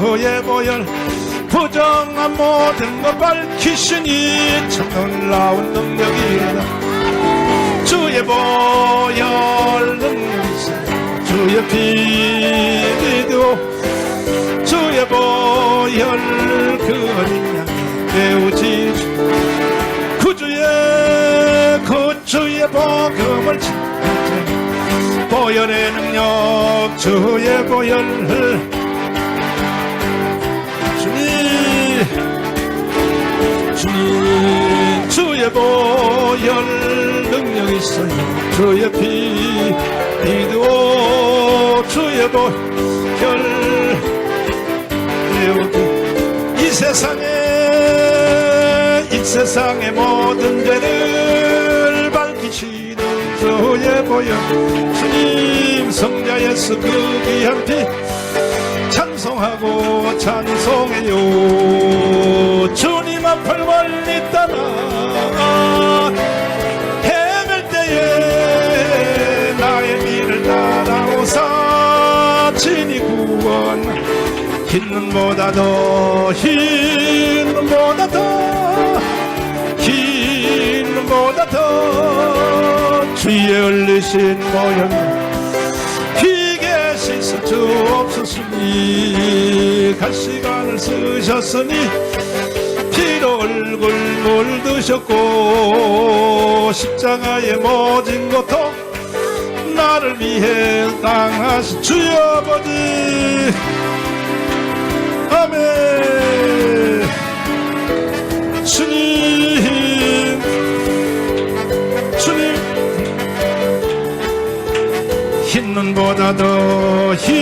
그의 보혈 부정한 모든 것 밝히시니 참 놀라운 능력이다. 주의 보혈 능력이 있어. 주의 피도 주의 보혈 그 어린 양이 배우지 구주의 구주의 복음을 보혈의 능력 주의 보혈 주 보혈 능력 있어요 주의 피 비도 주의 보혈 배우기 이 세상에 이 세상의 모든 죄를 밝히시는 주의 보혈 주님 성자 예수 그 귀한 피 찬송하고 찬송해요. 주님 앞을 멀리 떠나 흰 눈보다 더흰 눈보다 더흰 눈보다 더. 주의 흘리신 씻을 수 없었으니 갈 시간을 쓰셨으니 피로 얼굴 물드셨고 십자가의 모진 고통 나를 위해 당하신 주여 아버지 눈보다 더흰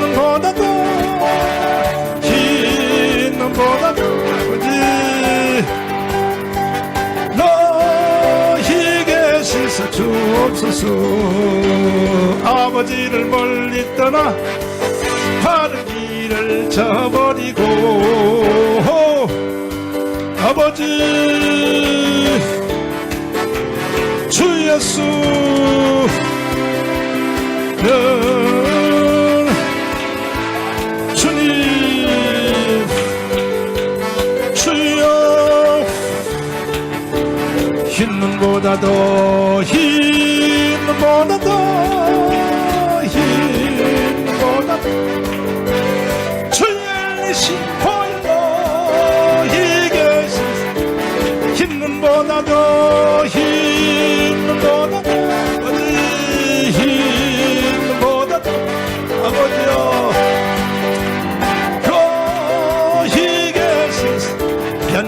눈보다 더흰 눈보다 더 아버지. 너희게 씻어 주옵소서. 아버지를 멀리 떠나 바른 길을 저버리고 아버지 주 예수 는 주님 주여 흰 눈보다 더흰 눈보다 더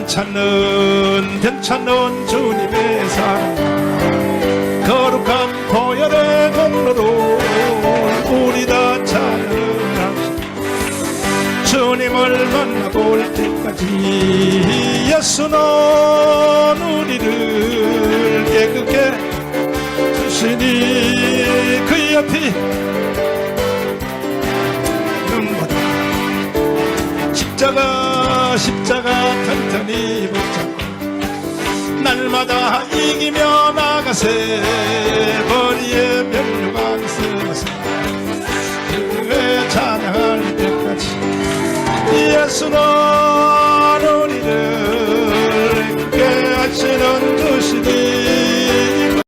괜찮은 괜찮은 주님의 사랑 거룩한 보혈의 공로로 우리 다 찬양합시다. 주님을 만나볼 때까지 예수는 우리를 깨끗게 주시니 그의 피 눈보다 십자가 십자가 튼튼히 붙잡고 날마다 이기며 나가세 머리에 면류관 쓰면서 그의 찬양할 때까지 예수는